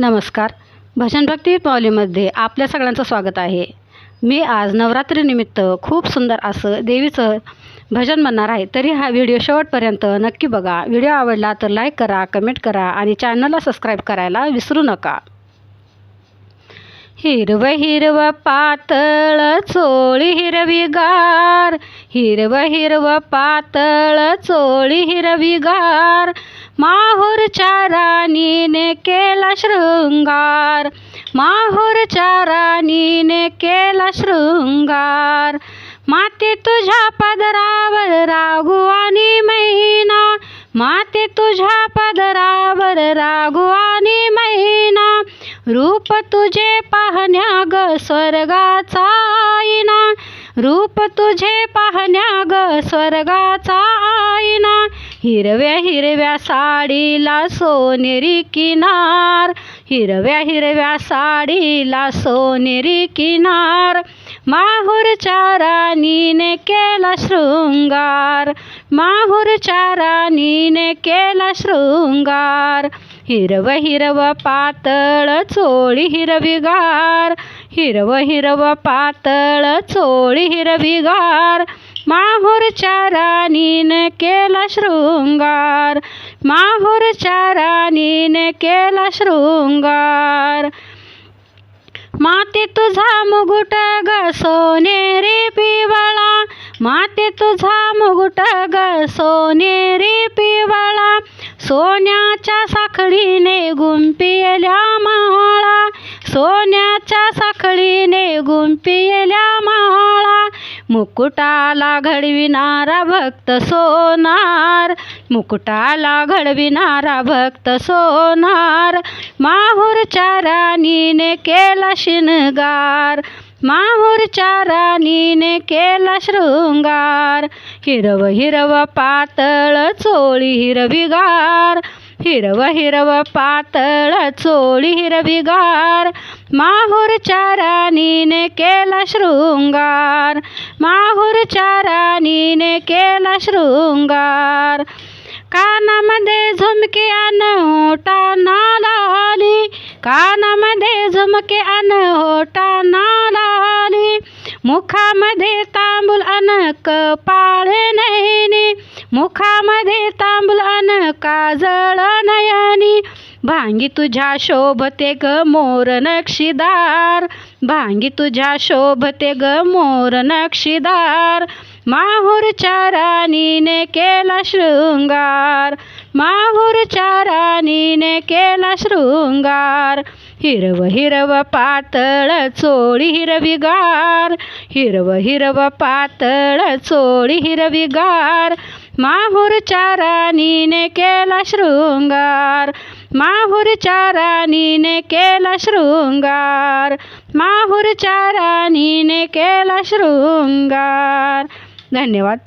नमस्कार. भजन भक्ती पावलीमध्ये आपल्या सगळ्यांचं स्वागत आहे. मी आज नवरात्रीनिमित्त खूप सुंदर असं देवीचं भजन म्हणणार आहे. तरी हा व्हिडिओ शेवटपर्यंत नक्की बघा. व्हिडिओ आवडला तर लाईक करा कमेंट करा आणि चॅनलला सबस्क्राईब करायला विसरू नका. हिरव हिरव पातळ चोळी हिरवी गार. हिरव हिरव पातळ चोळी हिरवी गार. माहूरच्या राणीने केला शृंगार. माहूरच्या राणीने केला शृंगार. माते तुझ्या पदरावर रागू आणि मैना माते तुझ्या पदरावर रागू आणि मैना रूप तुझे पाहण्या ग स्वर्गाचा आईना. रूप तुझे पाहण्या ग स्वर्गाचा हिरव्या हिरव्या साडीला सोनेरी किनार. हिरव्या हिरव्या साडीला सोनेरी किनार. माहूरच्या राणीने केला शृंगार. माहूरच्या राणीने केला शृंगार. हिरव हिरव पातळ चोळी हिरवीगार हिरव हिरव पातळ चोळी हिरवीगार माहूरच्या राणीन केला शृंगार. माहूरच्या राणीन केला शृंगार. माते तुझा मुगुट ग सोनेरी पिवळा. माते तुझा मुगुट ग सोनेरी पिवळा. सोन्याच्या साखळीने गुंपियल्या माळा. सोन्याच्या साखळीने गुंपियल्या माळा. मुकुटाला घडविणारा भक्त सोनार. मुकुटाला घडविणारा भक्त सोनार. माहूरच्या राणीने केला शिनगार माहूरच्या राणीने केला शृंगार. हिरव हिरव पातळ चोळी हिरवीगार. हिरव हिरव पातळ चोळी हिरवीगार. माहूरच्या राणीने केला शृंगार. माहूरच्या राणीने केला शृंगार. कानामध्ये झुमके अन होटा नालाली कानामध्ये झुमके अन होटा नालाली मुखामध्ये तांबूल अन कपाळे नैनी. मुखामध्ये तांबूल अन काजळ नयनी? भांगी तुझ्या शोभते ग मोर नक्षीदार. भांगी तुझ्या शोभते ग मोर नक्षीदार. माहूरच्या राणीने केला शृंगार. माहूरच्या राणीने केला शृंगार. हिरव हिरव पातळ चोळी हिरवीगार हिरव हिरव पातळ चोळी हिरवीगार माहूरच्या राणीने केला शृंगार. माहूरच्या राणीने केला शृंगार. माहूरच्या राणीने केला शृंगार. धन्यवाद.